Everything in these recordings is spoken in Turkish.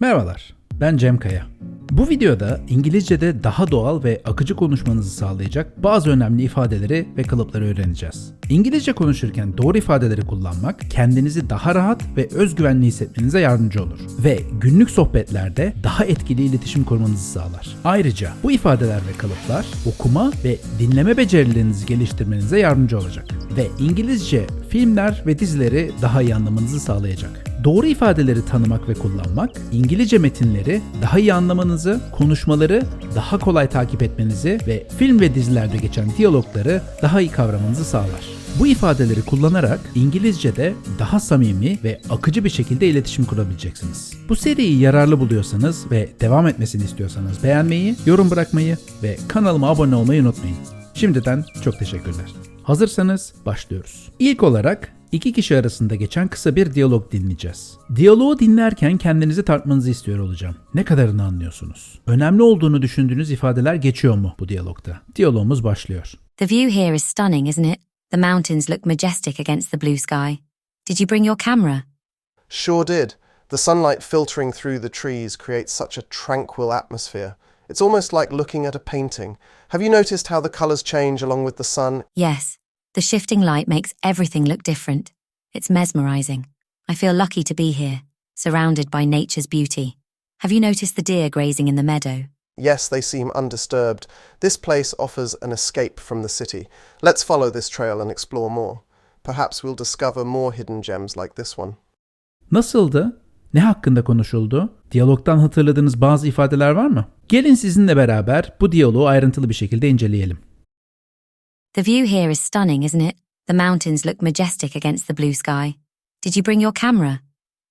Merhabalar, ben Cem Kaya. Bu videoda İngilizce'de daha doğal ve akıcı konuşmanızı sağlayacak bazı önemli ifadeleri ve kalıpları öğreneceğiz. İngilizce konuşurken doğru ifadeleri kullanmak kendinizi daha rahat ve özgüvenli hissetmenize yardımcı olur ve günlük sohbetlerde daha etkili iletişim kurmanızı sağlar. Ayrıca bu ifadeler ve kalıplar okuma ve dinleme becerilerinizi geliştirmenize yardımcı olacak ve İngilizce filmler ve dizileri daha iyi anlamanızı sağlayacak. Doğru ifadeleri tanımak ve kullanmak, İngilizce metinleri daha iyi anlamanızı, konuşmaları daha kolay takip etmenizi ve film ve dizilerde geçen diyalogları daha iyi kavramanızı sağlar. Bu ifadeleri kullanarak İngilizce'de daha samimi ve akıcı bir şekilde iletişim kurabileceksiniz. Bu seriyi yararlı buluyorsanız ve devam etmesini istiyorsanız beğenmeyi, yorum bırakmayı ve kanalıma abone olmayı unutmayın. Şimdiden çok teşekkürler. Hazırsanız başlıyoruz. İlk olarak iki kişi arasında geçen kısa bir diyalog dinleyeceğiz. Diyaloğu dinlerken kendinizi tartmanızı istiyor olacağım. Ne kadarını anlıyorsunuz? Önemli olduğunu düşündüğünüz ifadeler geçiyor mu bu diyalogda? Diyalogumuz başlıyor. The view here is stunning, isn't it? The mountains look majestic against the blue sky. Did you bring your camera? Sure did. The sunlight filtering through the trees creates such a tranquil atmosphere. It's almost like looking at a painting. Have you noticed how the colours change along with the sun? Yes. The shifting light makes everything look different. It's mesmerizing. I feel lucky to be here, surrounded by nature's beauty. Have you noticed the deer grazing in the meadow? Yes, they seem undisturbed. This place offers an escape from the city. Let's follow this trail and explore more. Perhaps we'll discover more hidden gems like this one. Nasıldı? Ne hakkında konuşuldu? Diyalogdan hatırladığınız bazı ifadeler var mı? Gelin sizinle beraber bu diyaloğu ayrıntılı bir şekilde inceleyelim. The view here is stunning, isn't it? The mountains look majestic against the blue sky. Did you bring your camera?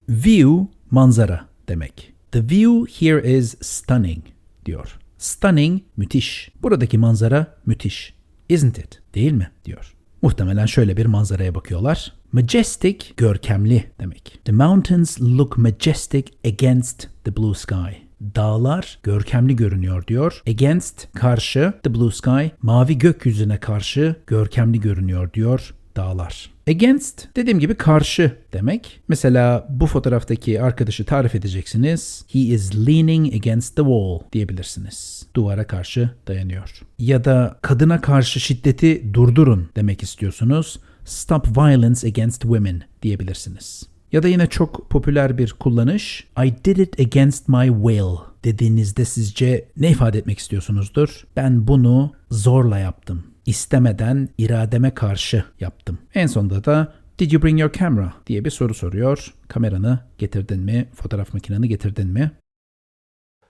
View manzara demek. The view here is stunning diyor. Stunning müthiş. Buradaki manzara müthiş. Isn't it? Değil mi? diyor. Muhtemelen şöyle bir manzaraya bakıyorlar. Majestic görkemli demek. The mountains look majestic against the blue sky. Dağlar görkemli görünüyor diyor. Against karşı the blue sky mavi gökyüzüne karşı görkemli görünüyor diyor dağlar. Against dediğim gibi karşı demek. Mesela bu fotoğraftaki arkadaşı tarif edeceksiniz. He is leaning against the wall diyebilirsiniz. Duvara karşı dayanıyor. Ya da kadına karşı şiddeti durdurun demek istiyorsunuz. Stop violence against women diyebilirsiniz. Ya da yine çok popüler bir kullanış I did it against my will dediğinizde sizce ne ifade etmek istiyorsunuzdur? Ben bunu zorla yaptım. İstemeden irademe karşı yaptım. En sonunda da Did you bring your camera diye bir soru soruyor. Kameranı getirdin mi? Fotoğraf makineni getirdin mi?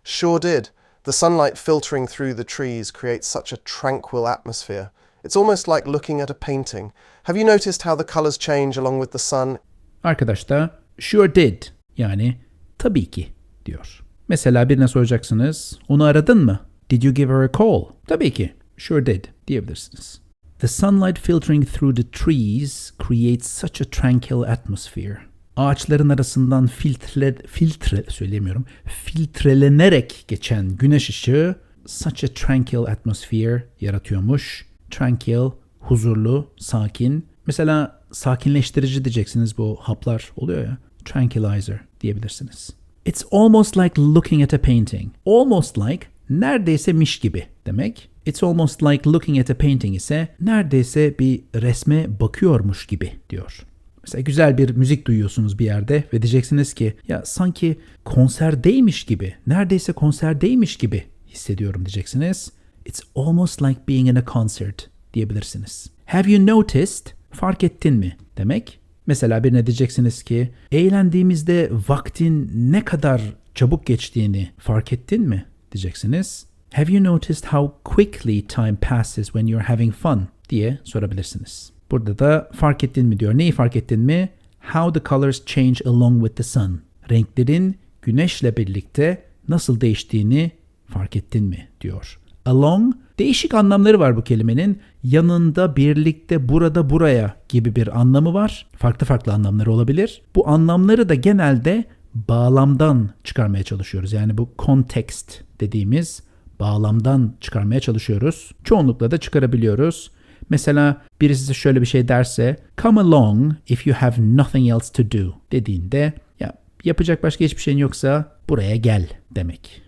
Sure did. The sunlight filtering through the trees creates such a tranquil atmosphere. It's almost like looking at a painting. Have you noticed how the colours change along with the sun? Arkadaş da sure did yani tabii ki diyor. Mesela birine soracaksınız onu aradın mı? Did you give her a call? Tabii ki sure did diyebilirsiniz. The sunlight filtering through the trees creates such a tranquil atmosphere. Ağaçların arasından filtre, filtre söyleyemiyorum. Filtrelenerek geçen güneş ışığı such a tranquil atmosphere yaratıyormuş. Tranquil, huzurlu, sakin. Mesela sakinleştirici diyeceksiniz bu haplar oluyor ya. Tranquilizer diyebilirsiniz. It's almost like looking at a painting. Almost like neredeyse miş gibi demek. It's almost like looking at a painting ise neredeyse bir resme bakıyormuş gibi diyor. Mesela güzel bir müzik duyuyorsunuz bir yerde ve diyeceksiniz ki ya sanki konserdeymiş gibi, neredeyse konserdeymiş gibi hissediyorum diyeceksiniz. It's almost like being in a concert diyebilirsiniz. Have you noticed? Fark ettin mi? Demek. Mesela birine diyeceksiniz ki eğlendiğimizde vaktin ne kadar çabuk geçtiğini fark ettin mi? Diyeceksiniz. Have you noticed how quickly time passes when you're having fun? diye sorabilirsiniz. Burada da fark ettin mi diyor. Neyi fark ettin mi? How the colors change along with the sun. Renklerin güneşle birlikte nasıl değiştiğini fark ettin mi diyor. Along değişik anlamları var bu kelimenin. Yanında, birlikte, burada, buraya gibi bir anlamı var. Farklı farklı anlamları olabilir. Bu anlamları da genelde bağlamdan çıkarmaya çalışıyoruz. Yani bu context dediğimiz bağlamdan çıkarmaya çalışıyoruz. Çoğunlukla da çıkarabiliyoruz. Mesela birisi size şöyle bir şey derse come along if you have nothing else to do dediğinde ya Yapacak başka hiçbir şeyin yoksa buraya gel demek.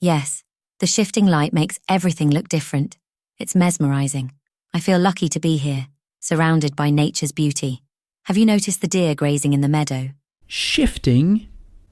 Yes, the shifting light makes everything look different. It's mesmerizing. I feel lucky to be here, surrounded by nature's beauty. Have you noticed the deer grazing in the meadow? Shifting,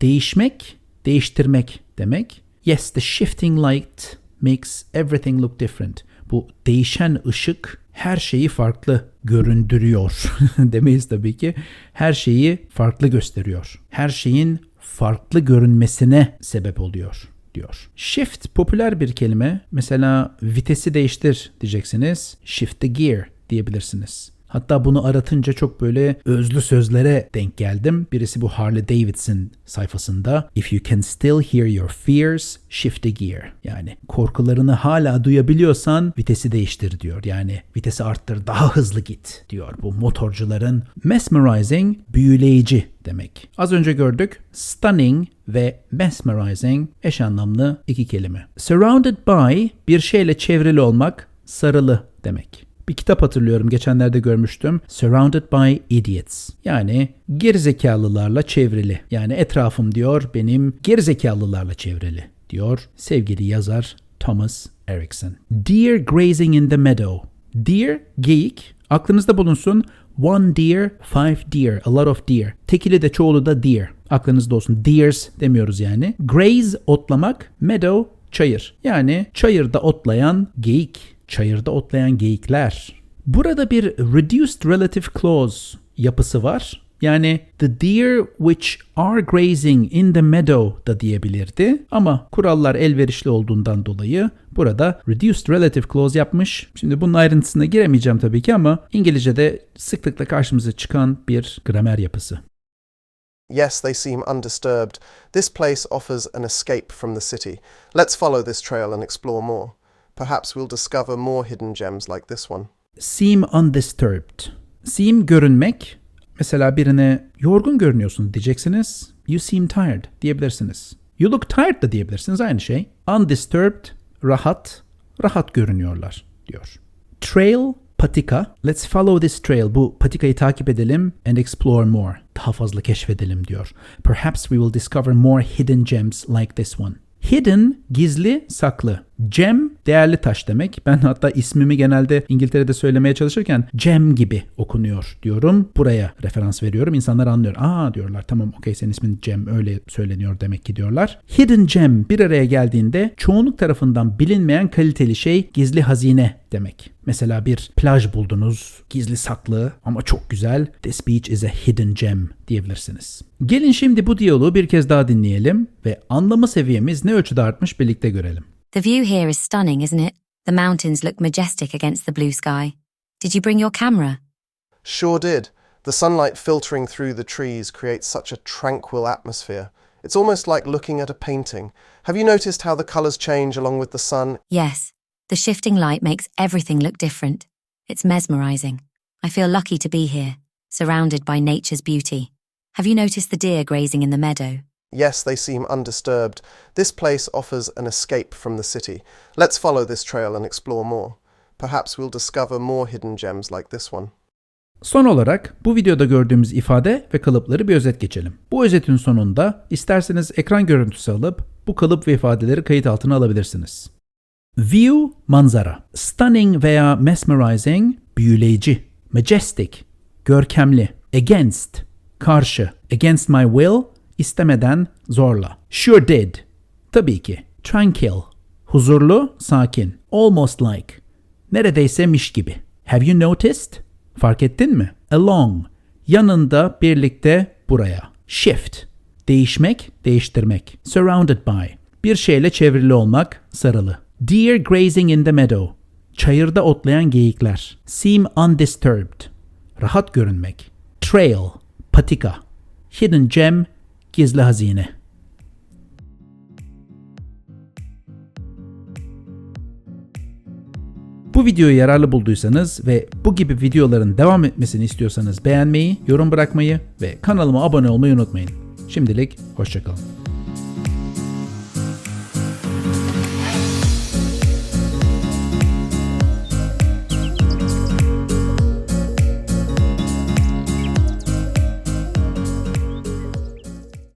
değişmek, değiştirmek demek. Yes, the shifting light makes everything look different. Bu değişen ışık her şeyi farklı göründürüyor demeyiz tabii ki. Her şeyi farklı gösteriyor. Her şeyin farklı görünmesine sebep oluyor diyor. Shift popüler bir kelime. Mesela vitesi değiştir diyeceksiniz. Shift the gear diyebilirsiniz. Hatta bunu aratınca çok böyle özlü sözlere denk geldim. Birisi bu Harley Davidson sayfasında. If you can still hear your fears, shift the gear. Yani korkularını hala duyabiliyorsan vitesi değiştir diyor. Yani vitesi arttır, daha hızlı git diyor. Bu motorcuların mesmerizing, büyüleyici demek. Az önce gördük stunning ve mesmerizing eş anlamlı iki kelime. Surrounded by bir şeyle çevrili olmak, sarılı demek. Bir kitap hatırlıyorum geçenlerde görmüştüm. Surrounded by Idiots. Yani gerizekalılarla çevrili. Yani etrafım diyor benim gerizekalılarla çevrili diyor sevgili yazar Thomas Erickson. Deer grazing in the meadow. Deer, geyik. Aklınızda bulunsun. One deer, five deer, a lot of deer. Tekili de çoğulu da deer. Aklınızda olsun. Deers demiyoruz yani. Graze otlamak, meadow çayır. Yani çayırda otlayan geyik çayırda otlayan geyikler. Burada bir reduced relative clause yapısı var. Yani the deer which are grazing in the meadow da diyebilirdi ama kurallar elverişli olduğundan dolayı burada reduced relative clause yapmış. Şimdi bunun ayrıntısına giremeyeceğim tabii ki ama İngilizce'de sıklıkla karşımıza çıkan bir gramer yapısı. Yes, they seem undisturbed. This place offers an escape from the city. Let's follow this trail and explore more. Perhaps we'll discover more hidden gems like this one. Seem undisturbed. Seem görünmek. Mesela birine yorgun görünüyorsun diyeceksiniz. You seem tired diyebilirsiniz. You look tired da diyebilirsiniz aynı şey. Undisturbed, rahat, rahat görünüyorlar diyor. Trail, patika. Let's follow this trail. Bu patikayı takip edelim and explore more. Daha fazla keşfedelim diyor. Perhaps we will discover more hidden gems like this one. Hidden, gizli, saklı. Gem, değerli taş demek. Ben hatta ismimi genelde İngiltere'de söylemeye çalışırken gem gibi okunuyor diyorum. Buraya referans veriyorum. İnsanlar anlıyor. Aa diyorlar tamam okey senin ismin Cem öyle söyleniyor demek ki diyorlar. Hidden gem bir araya geldiğinde çoğunluk tarafından bilinmeyen kaliteli şey gizli hazine demek. Mesela bir plaj buldunuz, gizli saklı ama çok güzel. This beach is a hidden gem diyebilirsiniz. Gelin şimdi bu diyaloğu bir kez daha dinleyelim ve anlama seviyemiz ne ölçüde artmış birlikte görelim. The view here is stunning, isn't it? The mountains look majestic against the blue sky. Did you bring your camera? Sure did. The sunlight filtering through the trees creates such a tranquil atmosphere. It's almost like looking at a painting. Have you noticed how the colours change along with the sun? Yes, the shifting light makes everything look different. It's mesmerizing. I feel lucky to be here, surrounded by nature's beauty. Have you noticed the deer grazing in the meadow? Yes, they seem undisturbed. This place offers an escape from the city. Let's follow this trail and explore more. Perhaps we'll discover more hidden gems like this one. Son olarak bu videoda gördüğümüz ifade ve kalıpları bir özet geçelim. Bu özetin sonunda isterseniz ekran görüntüsü alıp bu kalıp ve ifadeleri kayıt altına alabilirsiniz. View, manzara. Stunning veya mesmerizing, büyüleyici. Majestic, görkemli. Against, karşı. Against my will, istemeden, zorla. Sure did, tabii ki. Tranquil, huzurlu, sakin. Almost like, neredeyse miş gibi. Have you noticed? Fark ettin mi? Along, yanında, birlikte, buraya. Shift, değişmek, değiştirmek. Surrounded by, bir şeyle çevrili olmak, sarılı. Deer grazing in the meadow, çayırda otlayan geyikler. Seem undisturbed, rahat görünmek. Trail, patika. Hidden gem, gizli hazine. Bu videoyu yararlı bulduysanız ve bu gibi videoların devam etmesini istiyorsanız beğenmeyi, yorum bırakmayı ve kanalıma abone olmayı unutmayın. Şimdilik hoşçakalın.